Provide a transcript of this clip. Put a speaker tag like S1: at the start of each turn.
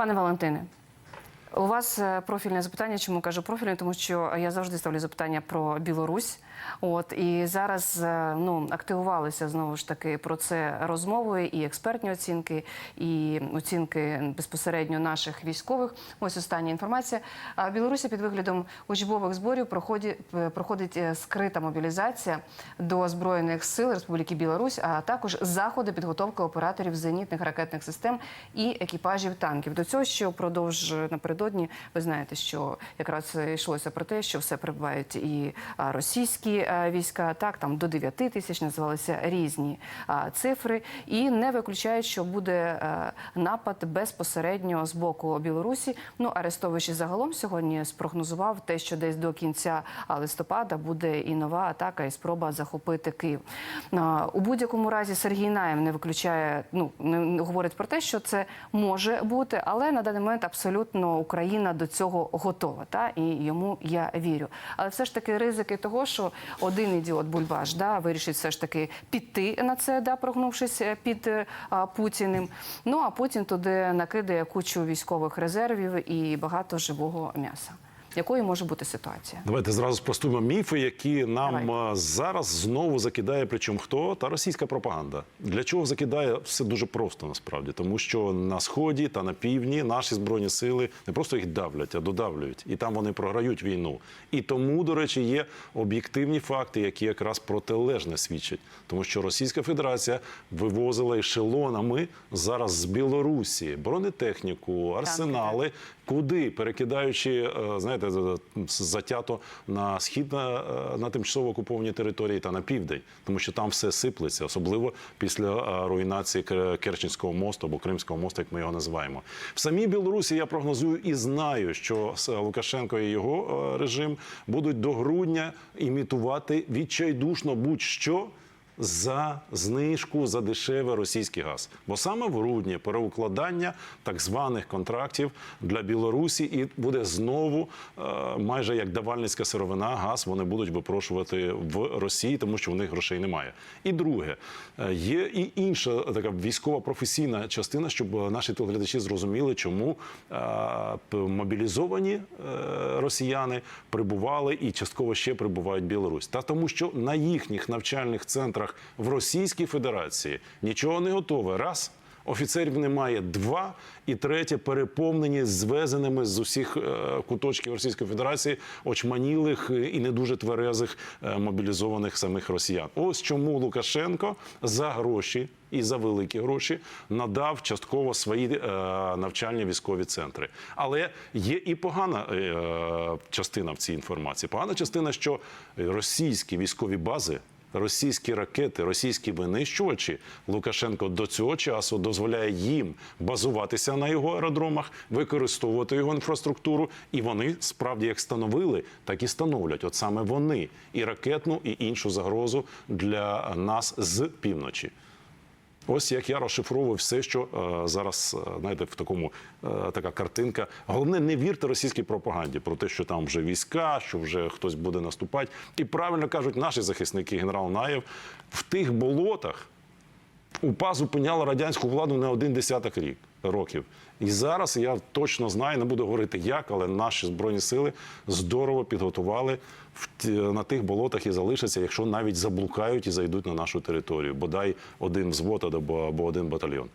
S1: Пане Валентине, у вас е, профільне запитання. Чому кажу профільне? Тому що я завжди ставлю запитання про Білорусь. От і зараз е, ну активувалися знову ж таки про це розмови і експертні оцінки, і оцінки безпосередньо наших військових. Ось остання інформація. А Білорусі під виглядом учбових зборів проходить, проходить е, скрита мобілізація до збройних сил Республіки Білорусь, а також заходи підготовки операторів зенітних ракетних систем і екіпажів танків. До цього що впродовж е, напередодні ви знаєте, що якраз йшлося про те, що все прибувають і російські війська, так там до 9 тисяч називалися різні цифри, і не виключають, що буде напад безпосередньо з боку Білорусі. Ну Арестович загалом сьогодні спрогнозував те, що десь до кінця листопада буде і нова атака, і спроба захопити Київ. У будь-якому разі Сергій Наєв не виключає, ну не говорить про те, що це може бути, але на даний момент абсолютно Україна до цього готова. Та і йому я вірю. Але все ж таки ризики того, що один ідіот Бульбаш да вирішить все ж таки піти на це, да прогнувшись е, під е, а, Путіним. Ну а Путін туди накидає кучу військових резервів і багато живого м'яса. Якою може бути ситуація?
S2: Давайте зразу спростуємо міфи, які нам
S1: Давай.
S2: зараз знову закидає. Причому хто та російська пропаганда. Для чого закидає все дуже просто насправді, тому що на сході та на півдні наші збройні сили не просто їх давлять, а додавлюють, і там вони програють війну. І тому, до речі, є об'єктивні факти, які якраз протилежне свідчать, тому що Російська Федерація вивозила ешелонами зараз з Білорусі бронетехніку, арсенали. Куди перекидаючи, е, знаєте, затято на схід на, на тимчасово окуповані території та на південь, тому що там все сиплеться, особливо після е, руйнації Керченського мосту або Кримського мосту, як ми його називаємо. В самій Білорусі я прогнозую і знаю, що Лукашенко і його е, режим будуть до грудня імітувати відчайдушно будь-що за знижку за дешевий російський газ. Бо саме в грудні переукладання так званих контрактів для Білорусі і буде знову е, майже як давальницька сировина, газ вони будуть випрошувати в Росії, тому що в них грошей немає. І друге, е, є і інша така військова професійна частина, щоб наші телеглядачі зрозуміли, чому е, мобілізовані росіяни прибували і частково ще прибувають в Білорусь. Та тому, що на їхніх навчальних центрах в Російській Федерації нічого не готове. Раз. Офіцерів немає два, і третє переповнені звезеними з усіх е, куточків Російської Федерації очманілих е, і не дуже тверезих е, мобілізованих самих росіян. Ось чому Лукашенко за гроші і за великі гроші надав частково свої е, навчальні військові центри. Але є і погана е, частина в цій інформації. Погана частина, що російські військові бази. Російські ракети, російські винищувачі Лукашенко до цього часу дозволяє їм базуватися на його аеродромах, використовувати його інфраструктуру, і вони справді як становили, так і становлять. От саме вони і ракетну, і іншу загрозу для нас з півночі. Ось як я розшифровую все, що е, зараз е, знаєте, в такому е, така картинка. Головне, не вірте російській пропаганді про те, що там вже війська, що вже хтось буде наступати. І правильно кажуть наші захисники, генерал Наєв, в тих болотах УПА зупиняла радянську владу не один десяток рік років. І зараз я точно знаю, не буду говорити як, але наші збройні сили здорово підготували в на тих болотах і залишаться, якщо навіть заблукають і зайдуть на нашу територію, бодай один взвод або один батальйон.